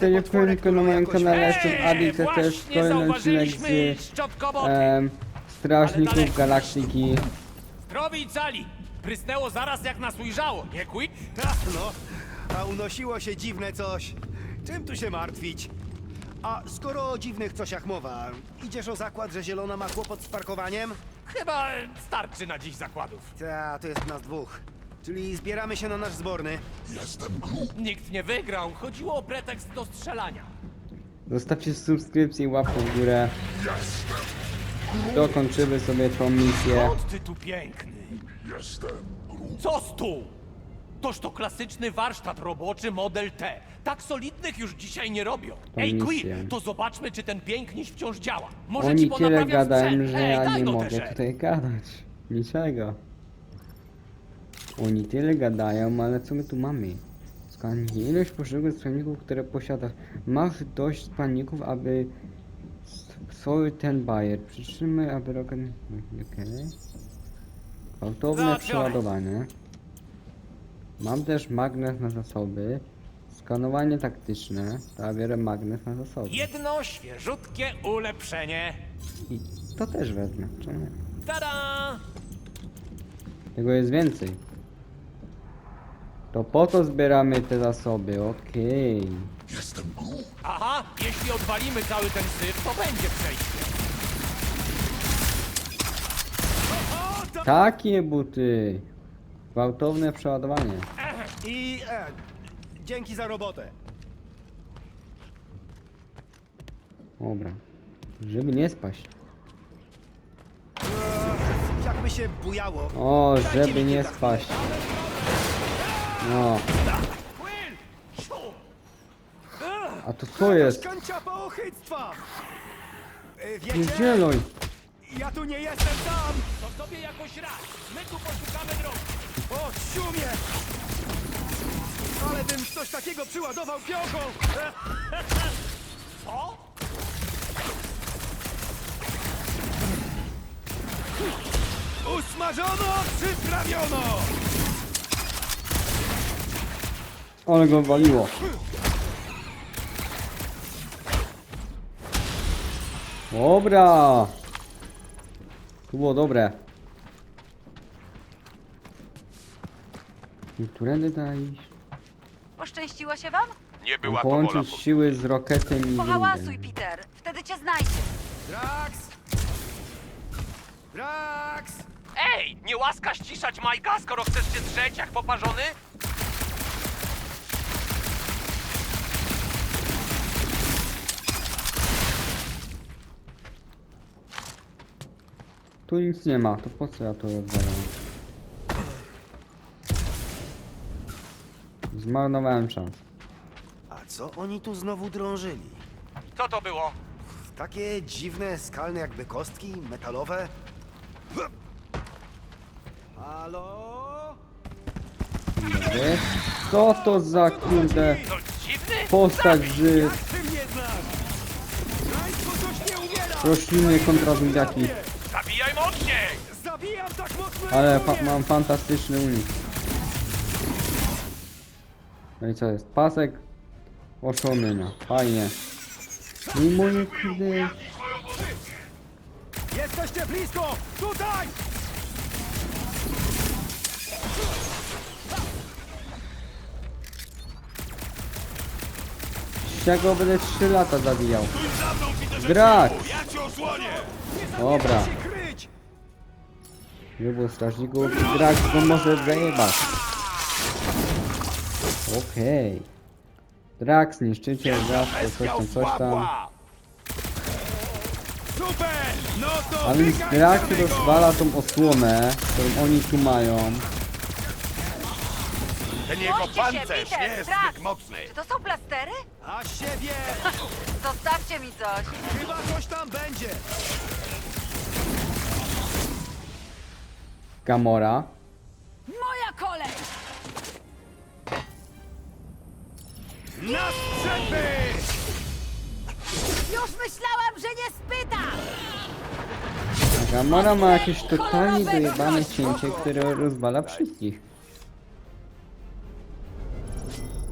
To nie powiem tylko na moim kanale jestem Adi, to też właśnie kolejny odcinek zauważyliśmy z em, Strażników. Galaktyki. Zdrowi i cali. Prysnęło zaraz jak nas ujrzało, nie Quick? Ha, no, a unosiło się dziwne coś. Czym tu się martwić? A skoro o dziwnych cościach mowa, idziesz o zakład, że Zielona ma kłopot z parkowaniem? Chyba starczy na dziś zakładów. Ta, to jest nas dwóch. Czyli zbieramy się na nasz zborny. Nikt nie wygrał, chodziło o pretekst do strzelania. Zostawcie subskrypcję i łapkę w górę. Dokończymy sobie tą misję. Skąd ty tu piękny? Co stół? Toż to klasyczny warsztat roboczy model T. Tak solidnych już dzisiaj nie robią. Ej, misja. Quill, to zobaczmy, czy ten piękniś wciąż działa. Może Oni ci tyle ponaprawiam gadają, sprzęt. że Ej, ja daj nie mogę też. tutaj gadać. Niczego. Oni tyle gadają, ale co my tu mamy? Skanie ilość poszczególnych składników, które posiadasz. Masz dość składników, aby stworzyć ten bajer. Przytrzymaj, aby rocket... Okej. Gwałtowne Załatwione. przeładowanie. Mam też magnes na zasoby. Skanowanie taktyczne. To biorę magnes na zasoby. Jedno świeżutkie ulepszenie. I to też wezmę. Czemu nie? Tada! Tego jest więcej. To po to zbieramy te zasoby, okej. Aha, jeśli odwalimy cały ten syf, to będzie przejście. Takie buty. Gwałtowne przeładowanie. I e, dzięki za robotę. Dobra. Żeby nie spaść. E, jakby się bujało. O, Dajcie żeby mi nie kilka spaść. No. A to co jest? Kanciapa ochyctwa! E, Wiecie, ja tu nie jestem sam! To sobie jakoś raz. My tu poszukamy drogi. O, siumie! Ale bym coś takiego przyładował piochą! E, Co? Usmażono, przyprawiono! Ale go waliło. Dobra. Tu było dobre. I Którędy iść? Poszczęściło się wam? Nie była to wola. Połączyć siły z roketem i Pohałasuj, windem. Peter. Wtedy cię znajdzie. Drax! Drax! Ej, nie łaska ściszać Majka, skoro chcesz się drzeć jak poparzony? Tu nic nie ma, to po co ja to odwalam? Zmarnowałem czas. A co oni tu znowu drążyli? Co to było? Takie dziwne, skalne jakby kostki, metalowe? Halo? Co to za kurde To dziwny? postać z Ty mnie znasz! Państwo coś nie umiera! rośliny kontra zombiaki. Ale fa mam fantastyczny unik. No i co jest? Pasek oszomienia. Fajnie. Moje kurde... Jesteście blisko! Tutaj! Z czego będę 3 lata zabijał? Grać! Ja cię osłonię! Dobra. Nie było strażników i Drax go może zajebać. Okej. Drax, niszczyciel, to coś tam, coś tam. Super! No to A więc Drax rozwala tą osłonę, którą oni tu mają. Ten jego pancerz nie jest Drax. zbyt mocny. Czy to są plastery? A siebie! Zostawcie mi coś. Chyba coś tam będzie! Gamora. Moja kolej! Na strzępy! Już myślałam, że nie spytam! Gamora ma jakieś totalnie dojebane cięcie, które rozwala wszystkich.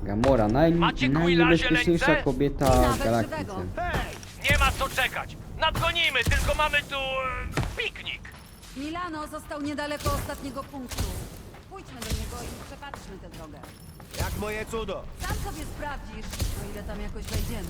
Gamora, naj, Macie Quilla najniebezpieczniejsza zieleńce? kobieta w galaktyce. Hej! Nie ma co czekać. Nadgonimy, tylko mamy tu e, piknik. Milano został niedaleko ostatniego punktu. Pójdźmy do niego i przepatrzmy tę drogę. Jak moje cudo. Sam sobie sprawdzisz, o ile tam jakoś wejdziemy.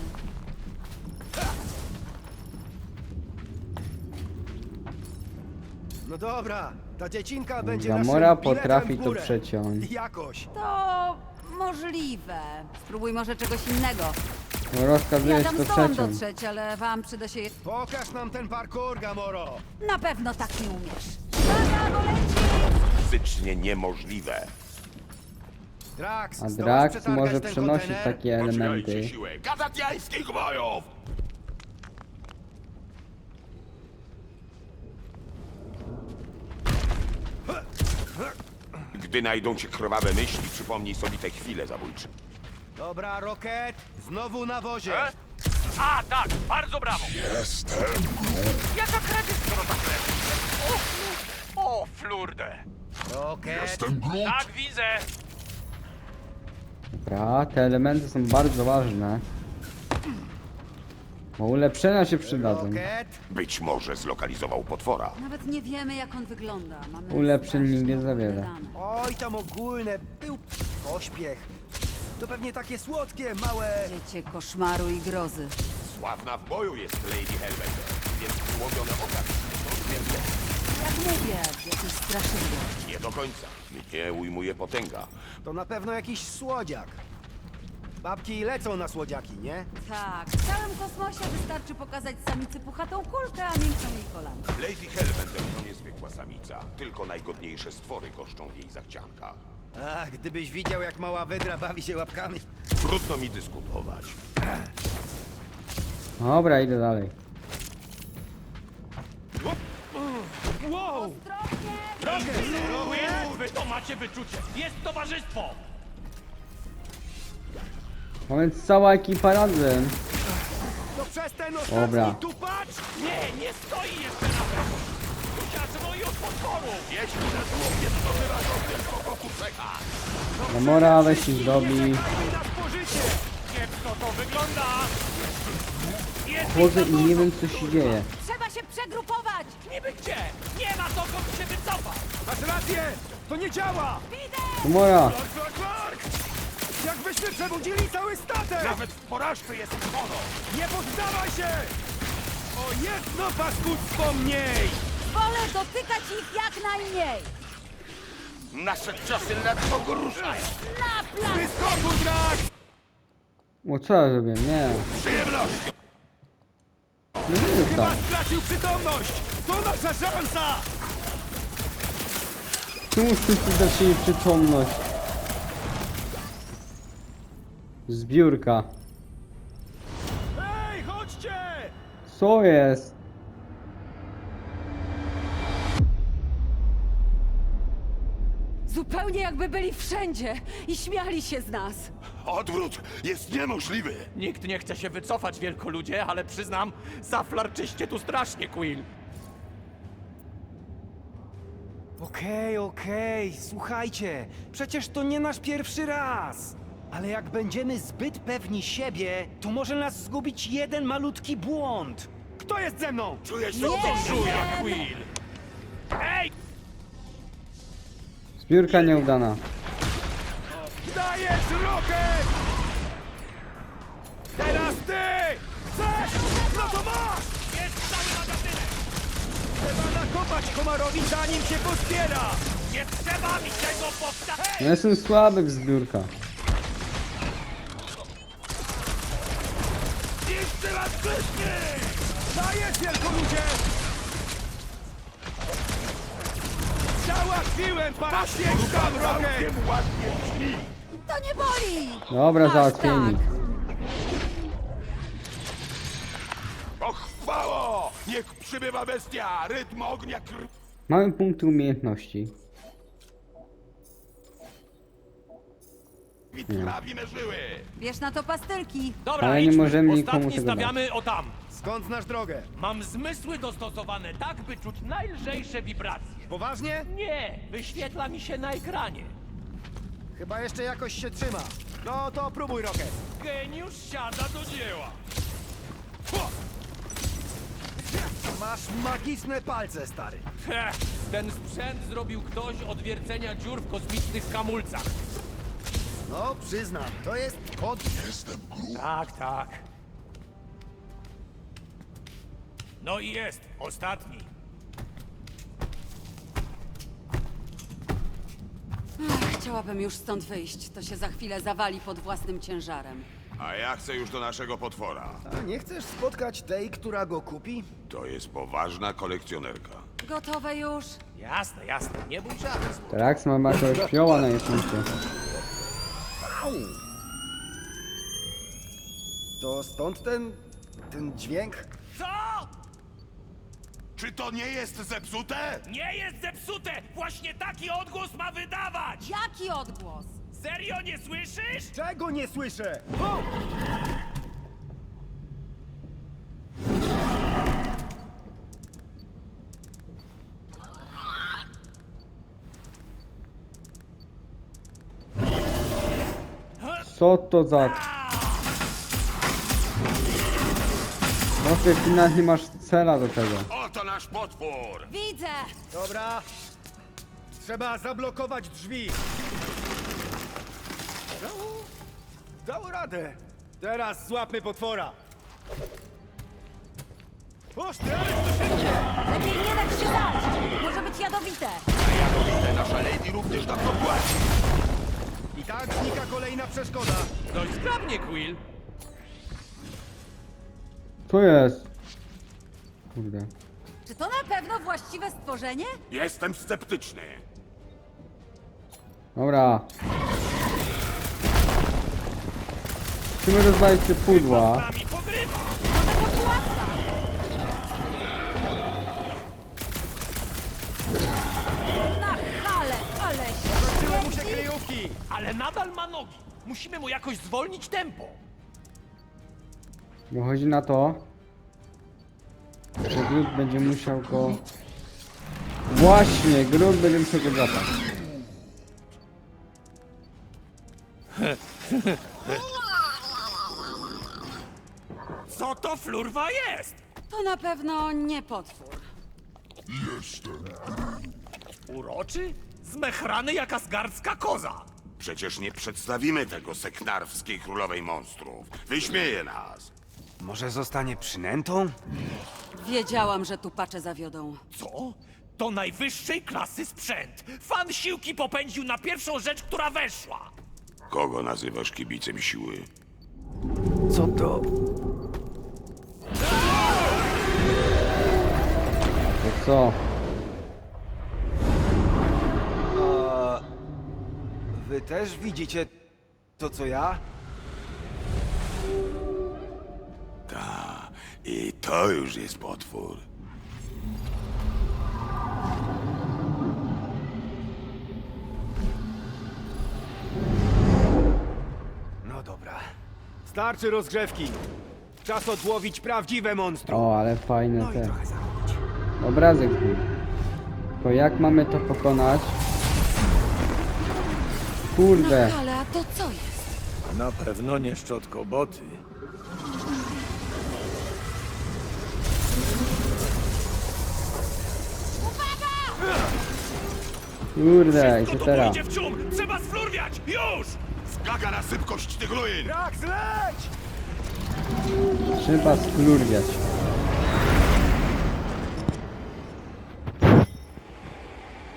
No dobra, ta dziecinka będzie Gamora naszym biletem potrafi w to górę. przeciąć. Jakoś. To możliwe. Spróbuj może czegoś innego. No, Rozkazujesz Jadam to z tobą przeciąć. dotrzeć, ale wam przyda się... Pokaż nam ten parkour, Gamoro. Na pewno tak nie umiesz. Uwaga, bo leci! fizycznie niemożliwe. Drax, A zdołasz Drax przetargać może ten przenosić kontener? takie elementy. Poczekajcie siłę kazatiańskich bojów! Gdy najdą ci krwawe myśli, przypomnij sobie te chwile zabójcze. Dobra, Rocket, znowu na wozie. E? A, tak, bardzo brawo. Jestem. Jaka kredyt, skoro tak? O, o, flurde. Rocket, Tak, widzę. Dobra, te elementy są bardzo ważne. Bo ulepszenia się przydadzą. Rocket. Być może zlokalizował potwora. Nawet nie wiemy, jak on wygląda. Mamy Ulepszeń nigdy za wiele. Oj, tam ogólne, był pośpiech. To pewnie takie słodkie, małe... Dziecię koszmaru i grozy. Sławna w boju jest Lady Hellbender, więc ułowione oka są. Jak mówię, jakieś straszydło. Nie do końca. Mnie ujmuje potęga. To na pewno jakiś słodziak. Babki lecą na słodziaki, nie? Tak, w całym kosmosie wystarczy pokazać samicy puchatą kulkę, a miękką jej kolankę. Lady Hellbender to niezwykła samica. Tylko najgodniejsze stwory goszczą w jej zachciankach. Ach, gdybyś widział, jak mała wydra bawi się łapkami. Trudno mi dyskutować. Dobra, idę dalej. Wow! Wy, wy to macie wyczucie. Jest towarzystwo. A więc cała ekipa razem. To przez ten Dobra. tupacz? Nie, nie stoi jeszcze na prawo. Od potworu. Jeśli na złomie zdobywa go tylko kokuseka. Gamora weź ich spożycie! Kiepsko to wygląda. Jest Chodzę i nie wiem co się dzieje. Trzeba się przegrupować! Niby gdzie? Nie ma dokąd się wycofać. Masz rację! To nie działa! Clark, Clark! Jakbyśmy przebudzili cały statek! Nawet w porażce jest honor. Nie poddawaj się! O jedno paskudztwo mniej! Wolę dotykać ich jak najmniej! Nasze czasy ledwo ruszają. Na plan! Wyskoku, Drax! O co ja zrobię? Nie. Przyjemność! No nie jest Chyba tak. stracił przytomność! To nasza szansa! Czemu wszyscy zaczęli przytomność? Zbiórka. Hej, chodźcie! Co jest? Zupełnie jakby byli wszędzie i śmiali się z nas. Odwrót jest niemożliwy. Nikt nie chce się wycofać, wielkoludzie, ale przyznam, zaflarczyście tu strasznie, Quill. Okej, okej, słuchajcie, przecież to nie nasz pierwszy raz. Ale jak będziemy zbyt pewni siebie, to może nas zgubić jeden malutki błąd. Kto jest ze mną? Czuję się! Czuję, Quill. Ej, Zbiórka nieudana. Dajesz, Rocket! Teraz ty! Chcesz? No to masz! jest cały magazynek. Trzeba nakopać komarowi, zanim się pozbiera! Nie trzeba mi tego powtarzać. Ja jestem słaby w zbiórkach. Jeszcze raz wcześniej! Dajesz, wielkoludzie! Załatwiłem pana tam, Rocket! To nie boli! Dobra, Aż załatwieni. tak. Pochwało! Niech przybywa bestia! Rytm ognia krwi. Mamy punkty umiejętności. Żyły! Wiesz na to pastylki. Dobra, Ale nie idźmy. możemy nikomu Ostatni tego dać. stawiamy o tam. Skąd znasz drogę? Mam zmysły dostosowane tak, by czuć najlżejsze wibracje. Poważnie? Nie, wyświetla mi się na ekranie. Chyba jeszcze jakoś się trzyma. No to próbuj, Rocket. Geniusz siada do dzieła. Masz magiczne palce, stary. Heh, ten sprzęt zrobił ktoś od wiercenia dziur w kosmicznych hamulcach. No, przyznam, to jest kod. Tak, tak. No i jest, ostatni. Chciałabym już stąd wyjść. To się za chwilę zawali pod własnym ciężarem. A ja chcę już do naszego potwora. A nie chcesz spotkać tej, która go kupi? To jest poważna kolekcjonerka. Gotowe już? Jasne, jasne, nie bój słów. Teraz mam jakiegoś fioła na nieszczęście. To stąd ten... ten dźwięk? Czy to nie jest zepsute? Nie jest zepsute! Właśnie taki odgłos ma wydawać! Jaki odgłos? Serio nie słyszysz? Czego nie słyszę? Co to za... No ty ty nawet nie masz cela do tego. Nasz potwór! Widzę! Dobra. Trzeba zablokować drzwi. Dało, dało radę. Teraz złapmy potwora. Ostry! Lepiej nie dać się dać! Może być jadowite! Te nasza lady również dawno płaci. I tak znika kolejna przeszkoda. Dość sprawnie, Quill. Co jest? Kurde. Czy to na pewno właściwe stworzenie? Jestem sceptyczny. Dobra. Musimy rozwalić te pudła. Z nami pogrywa! Może to pułapka? Na chale, ale mu się śmierdzi! kryjówki. Ale nadal ma nogi. Musimy mu jakoś zwolnić tempo. Bo chodzi na to, Groot będzie musiał go... Właśnie, Groot będzie musiał go złapać. Co to flurwa jest? To na pewno nie potwór. Uroczy? Zmechrany jak asgardzka koza. Przecież nie przedstawimy tego seknarwskiej królowej monstrów. Wyśmieje nas. Może zostanie przynętą? Wiedziałam, że tu pacze zawiodą. Co? To najwyższej klasy sprzęt. Fan siłki popędził na pierwszą rzecz, która weszła. Kogo nazywasz kibicem siły? Co to? To co? A... Wy też widzicie to, co ja? I to już jest potwór. No dobra. Starczy rozgrzewki. Czas odłowić prawdziwe monstrum. O, ale fajne No i te. trochę zarobić. Obrazek był. Tylko jak mamy to pokonać? Kurde. Na chale, a to co jest? Na pewno nie szczotkoboty. Kurde, i co teraz? w! Trzeba sflurwiać! Już! Skaga na sypkość tych ruin! Tak, zleć! Trzeba sklurwiać.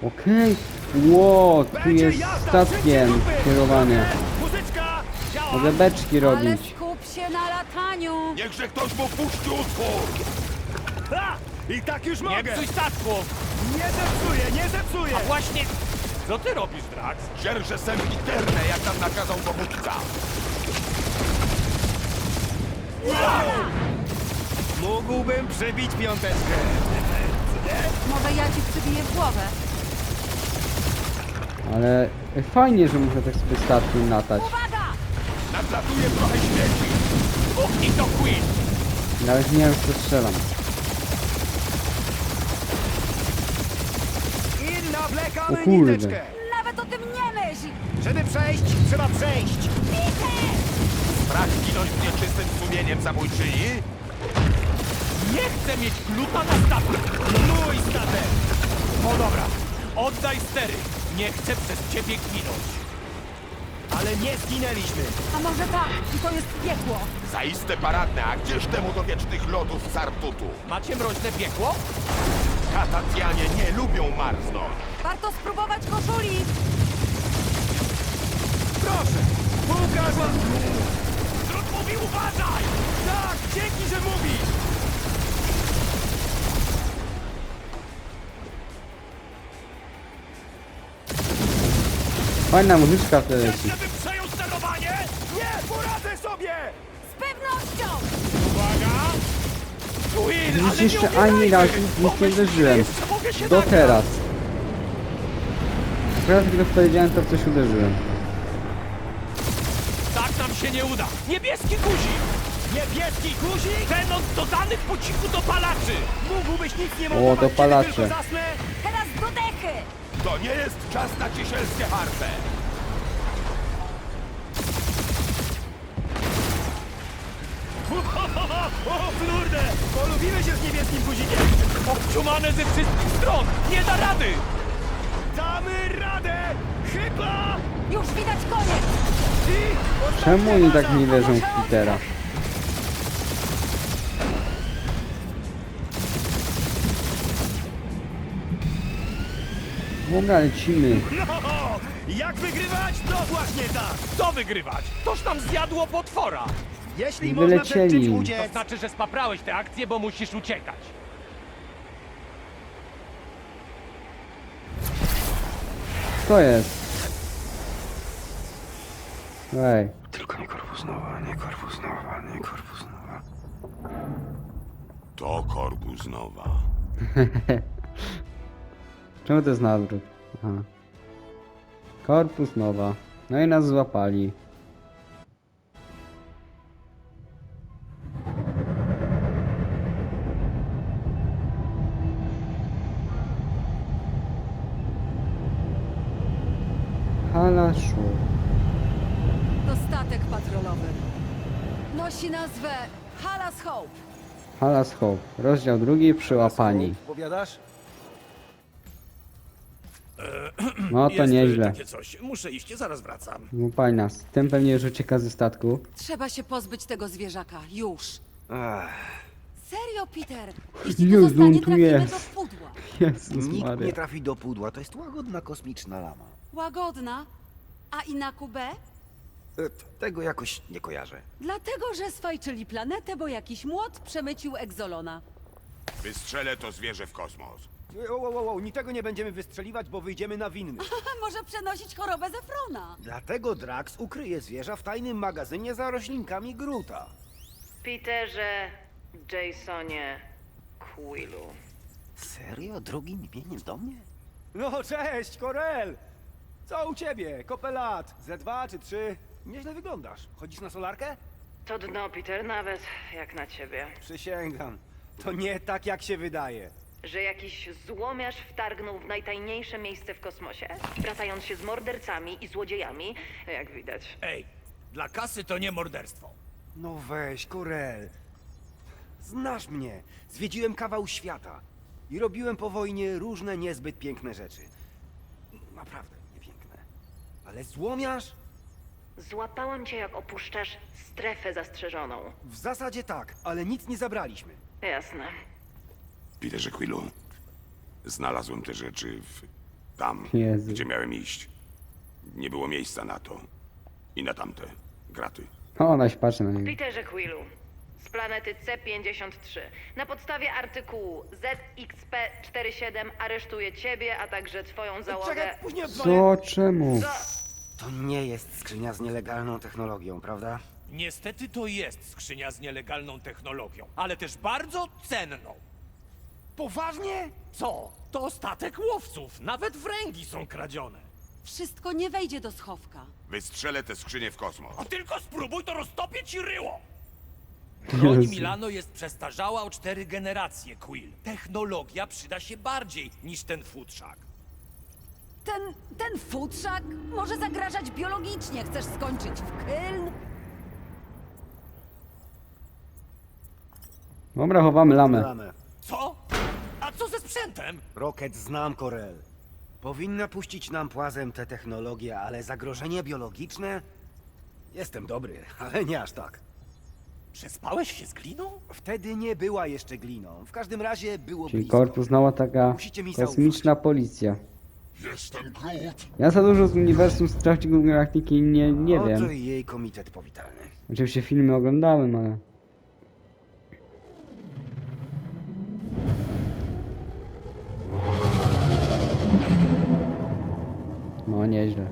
Okej. Ło, tu jest statkiem kierowanie. Muzyczka! Mogę beczki Ale robić. skup się na lataniu! Niechże ktoś mu puści utwór! Ha! I tak już Nie mogę! psuj statku! Nie zepsuję, nie zepsuję! A właśnie... Co ty robisz, Drax? Dzierżę sempiterne, jak nam nakazał dowódca. Mógłbym przybić piąteczkę. Może ja ci przybiję w głowę? Ale fajnie, że muszę tak sobie statkiem latać. Uwaga! Nadlatuje trochę śmieci. Puknij to, Quill! Nawet nie wiem, co strzelam. I O kurde. niteczkę. Nawet o tym nie myśl! Żeby przejść, trzeba przejść! Strach ginąć z nieczystym sumieniem zabójczyni? Nie chcę mieć pluta na statku! Mój statek! No dobra, oddaj stery. Nie chcę przez ciebie ginąć. Ale nie zginęliśmy! A może tak, i to jest piekło? Zaiste paradne, a gdzież temu do wiecznych lodów Sartutu? Macie mroźne piekło? Katacjanie nie lubią marznąć. Warto spróbować koszuli! Proszę! Pokaż wam... Drut mówi uważaj! Tak, dzięki, że mówisz! Fajna muzyczka wtedy leci. Żeby przejął Nie jeszcze ani razu nic nie uderzyłem. Do teraz. Teraz gdy powiedziałem, to w coś uderzyłem. Tak nam się nie uda. Niebieski guzik! Niebieski guzik? Ten od dodanych po cichu dopalaczy! Mógłbyś nic nie O, dopalacze. Teraz do dechy! To nie jest czas na ciesielskie harce. O, flurde! Polubimy się z niebieskim guzikiem! Obciumane ze wszystkich stron! Nie da rady! Damy radę! Chyba! Już widać koniec! I ostatnia Czemu oni tak baza! nie wierzą w Petera? Dobra, lecimy. No! Jak wygrywać? To właśnie tak! Co wygrywać? Toż nam zjadło potwora! Jeśli Wylecieli. można przed czymś To uciec, znaczy, że spaprałeś tę akcję, bo musisz uciekać. Co jest? Ej, Tylko nie korpus nowa, nie korpus nowa, nie korpus nowa. To Korpus Nowa. czemu to jest na odwrót? Aha. Korpus nowa. No i nas złapali. Halaszu. To statek patrolowy. Nosi nazwę Halas Hope. Halas Hope. Rozdział drugi przyłapani. Powiadasz? No to nieźle. takie coś. Muszę iść, zaraz wracam. Złapali nas. Ten pewnie już ucieka ze statku. Trzeba się pozbyć tego zwierzaka. Już. Ach, Serio, Peter? Jeśli Jezu, tu zostanie, on tu trafimy jest. do pudła. Jezus Nikt Maria. nie trafi do pudła, to jest łagodna kosmiczna lama. Łagodna. A i na Kubę? E, Tego jakoś nie kojarzę. Dlatego, że swajczyli planetę, bo jakiś młot przemycił egzolona. Wystrzelę to zwierzę w kosmos. o, o, o, o, niczego nie będziemy wystrzeliwać, bo wyjdziemy na winny. Może przenosić chorobę ze Frona. Dlatego Drax ukryje zwierza w tajnym magazynie za roślinkami Gruta. Peterze, Jasonie, Quillu. Serio? Drugim imieniem do mnie? No cześć, Korel! Co u ciebie? Kopę lat? Z dwa czy trzy? Nieźle wyglądasz. Chodzisz na solarkę? To dno, Peter, nawet jak na ciebie. Przysięgam. To nie tak, jak się wydaje. Że jakiś złomiarz wtargnął w najtajniejsze miejsce w kosmosie, wracając się z mordercami i złodziejami, jak widać. Ej, dla kasy to nie morderstwo. No weź, Korel. Znasz mnie. Zwiedziłem kawał świata. I robiłem po wojnie różne niezbyt piękne rzeczy. Naprawdę. Ale złomiarz? Złapałam cię, jak opuszczasz strefę zastrzeżoną. W zasadzie tak, ale nic nie zabraliśmy. Jasne. Peterze Quillu, znalazłem te rzeczy w... tam, Jezu. gdzie miałem iść. Nie było miejsca na to. I na tamte. Graty. O, ona się patrzy na niego. Peterze Quillu, z planety C53. Na podstawie artykułu ZXP47 aresztuję ciebie, a także twoją załogę. Czekaj, później. Co? Czemu? To nie jest skrzynia z nielegalną technologią, prawda? Niestety to jest skrzynia z nielegalną technologią, ale też bardzo cenną. Poważnie? Co? To statek łowców. Nawet wręgi są kradzione. Wszystko nie wejdzie do schowka. Wystrzelę te skrzynie w kosmos. A tylko spróbuj, to roztopię ci ryło. Broń Jezu. Milano jest przestarzała o cztery generacje, Quill. Technologia przyda się bardziej niż ten futrzak. Ten, ten futrzak może zagrażać biologicznie. Chcesz skończyć w Kyln? Dobra, chowamy lamę. Co? A co ze sprzętem? Rocket znam Korel. Powinna puścić nam płazem te technologie, ale zagrożenie biologiczne? Jestem dobry, ale nie aż tak. Przespałeś się z gliną? Wtedy nie była jeszcze gliną. W każdym razie było Czyli blisko. korpus znała taka Musicie mi kosmiczna policja. Jestem Groot. Ja za dużo z uniwersum Strażników Galaktyki nie, nie Oto wiem. i jej komitet powitalny. Oczywiście filmy oglądałem, ale... No, nieźle.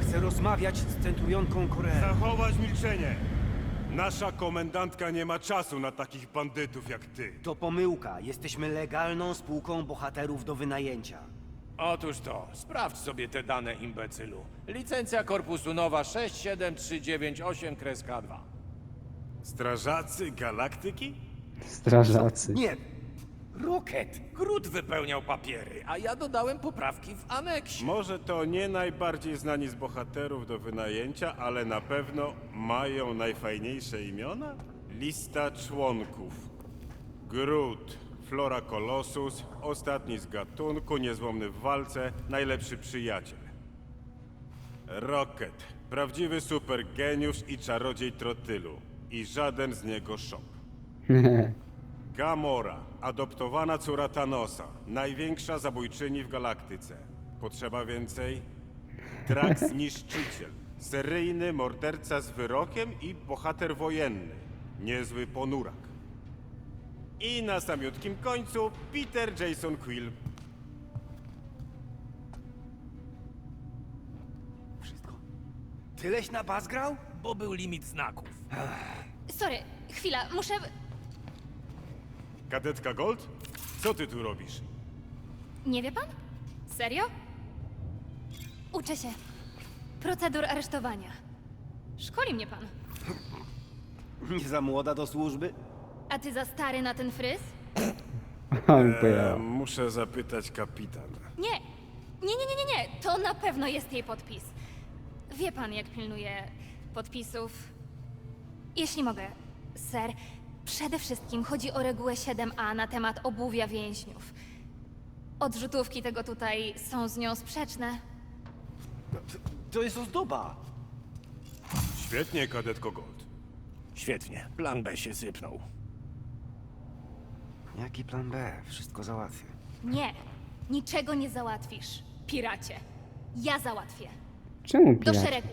Chcę rozmawiać z centurionką Korel. Zachować milczenie! Nasza komendantka nie ma czasu na takich bandytów jak ty. To pomyłka. Jesteśmy legalną spółką bohaterów do wynajęcia. Otóż to, sprawdź sobie te dane, imbecylu. Licencja korpusu nowa 67398-2. Strażacy galaktyki? Strażacy. Nie, Rocket! Grud wypełniał papiery, a ja dodałem poprawki w aneksie. Może to nie najbardziej znani z bohaterów do wynajęcia, ale na pewno mają najfajniejsze imiona? Lista członków. Groot, Flora Colossus, ostatni z gatunku, niezłomny w walce, najlepszy przyjaciel. Rocket, prawdziwy supergeniusz i czarodziej trotylu. I żaden z niego szop. Gamora, adoptowana córa Thanosa, największa zabójczyni w galaktyce. Potrzeba więcej? Drax Niszczyciel, seryjny morderca z wyrokiem i bohater wojenny, niezły ponurak. I na samiutkim końcu Peter Jason Quill. wszystko. Tyleś na bas grał? Bo był limit znaków. Sorry, chwila, muszę. Kadetka Gold? Co ty tu robisz? Nie wie pan? Serio? Uczę się. Procedur aresztowania. Szkoli mnie pan. Nie za młoda do służby? A ty za stary na ten fryz? E, muszę zapytać kapitana. Nie. Nie, nie, nie, nie, nie. To na pewno jest jej podpis. Wie pan, jak pilnuję podpisów. Jeśli mogę, ser, przede wszystkim chodzi o regułę 7a na temat obuwia więźniów. Odrzutówki tego tutaj są z nią sprzeczne. To jest ozdoba. Świetnie, kadetko Gold. Świetnie, plan B się sypnął. Jaki plan B? Wszystko załatwię. Nie, niczego nie załatwisz, piracie. Ja załatwię. Czemu Do pirat? szeregu.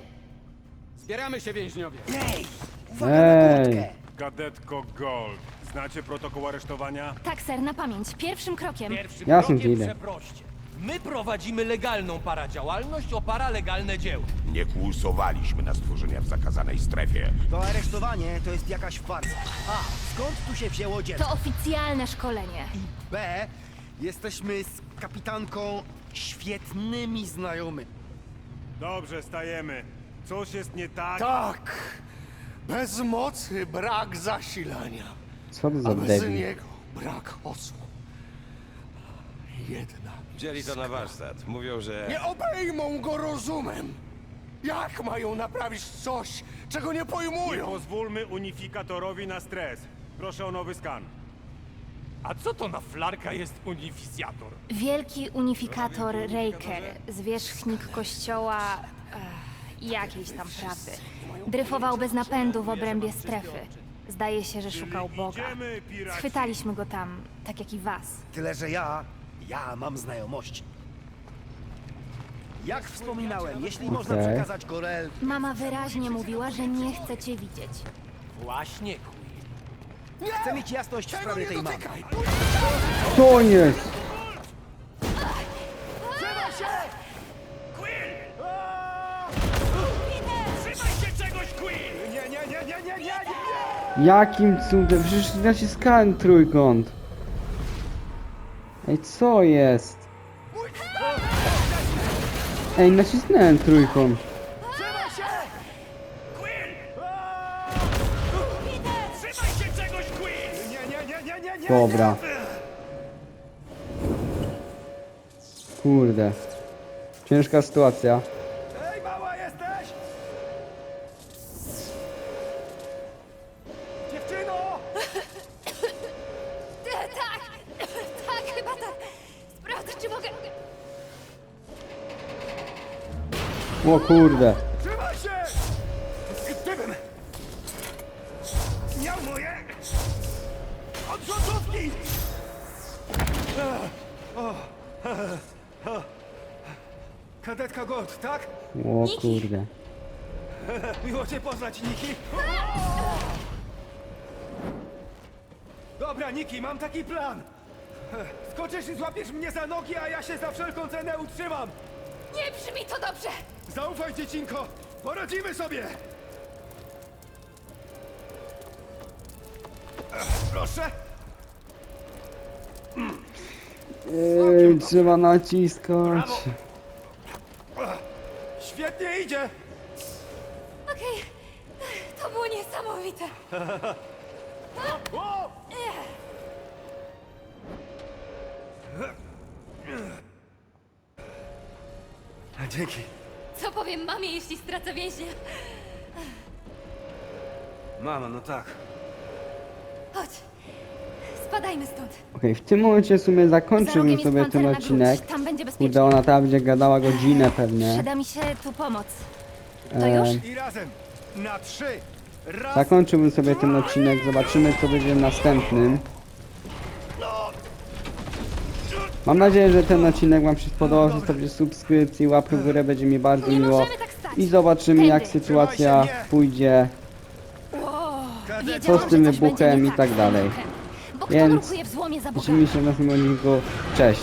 Zbieramy się, więźniowie. Ej! Uwaga na Ej! Kadetko Gold, znacie protokół aresztowania? Tak, ser, na pamięć. Pierwszym krokiem. Pierwszym Jasne, krokiem idę. przeproście. My prowadzimy legalną paradziałalność o paralegalne dzieło. Nie głosowaliśmy na stworzenia w zakazanej strefie. To aresztowanie to jest jakaś farsa. A, skąd tu się wzięło dziecko? To oficjalne szkolenie. B, jesteśmy z kapitanką świetnymi znajomymi. Dobrze, stajemy. Coś jest nie tak? Tak! Bez mocy brak zasilania, Co to za a bez debil? niego brak osłon. Jedna. Wzięli to na warsztat. Mówią, że... Nie obejmą go rozumem! Jak mają naprawić coś, czego nie Nie pojmują? pozwólmy unifikatorowi na stres. Proszę o nowy skan. A co to na flarka jest unificjator? Wielki unifikator Raker, zwierzchnik kościoła ech, jakiejś tam prawdy. Dryfował bez napędu w obrębie strefy. Zdaje się, że szukał Boga. Schwytaliśmy go tam, tak jak i was. Tyle, że ja, ja mam znajomości. Jak wspominałem, jeśli można Okej. przekazać Korel, Mama wyraźnie mówiła, że nie chce cię widzieć. Właśnie, Quill. chcę mieć jasność w sprawie tej mamy. To jest! Jakim cudem? Przecież naciskałem trójkąt. Ej, co jest? Ej, nacisnąłem trójkąt. Dobra. Kurde. Ciężka sytuacja. O kurde. Trzymaj się! Gdybym miał moje odrzutówki! Kadetka Gold, tak? O kurde. Miło cię poznać, Niki. Dobra, Niki, mam taki plan. Skoczysz i złapiesz mnie za nogi, a ja się za wszelką cenę utrzymam. Nie brzmi to dobrze! Zaufaj, dziecinko! Poradzimy sobie! Ech, Proszę! Ej, trzeba naciskać. Świetnie idzie! Okej, to było niesamowite. Dzięki. Co powiem mamie, jeśli stracę więźnia? Mama, no tak. Chodź, spadajmy stąd. Okej, w tym momencie w sumie Za zakończyłbym rogiem jest sobie ten pancerna odcinek. gruć, Tam będzie bezpiecznie. Kurde, ona tam będzie gadała godzinę pewnie. Przyda mi się tu pomoc. To Em, już? I razem! Na trzy! Raz! Zakończyłbym sobie ten odcinek, zobaczymy co będzie w następnym. Mam nadzieję, że ten odcinek Wam się spodobał, zostawcie subskrypcję, łapkę w górę, będzie mi bardzo miło. tak. I zobaczymy jak sytuacja pójdzie. Co z tym wybuchem i tak z dalej. Więc nurkuje w złomie za Bogiem? Widzimy się w następnym odcinku. Cześć!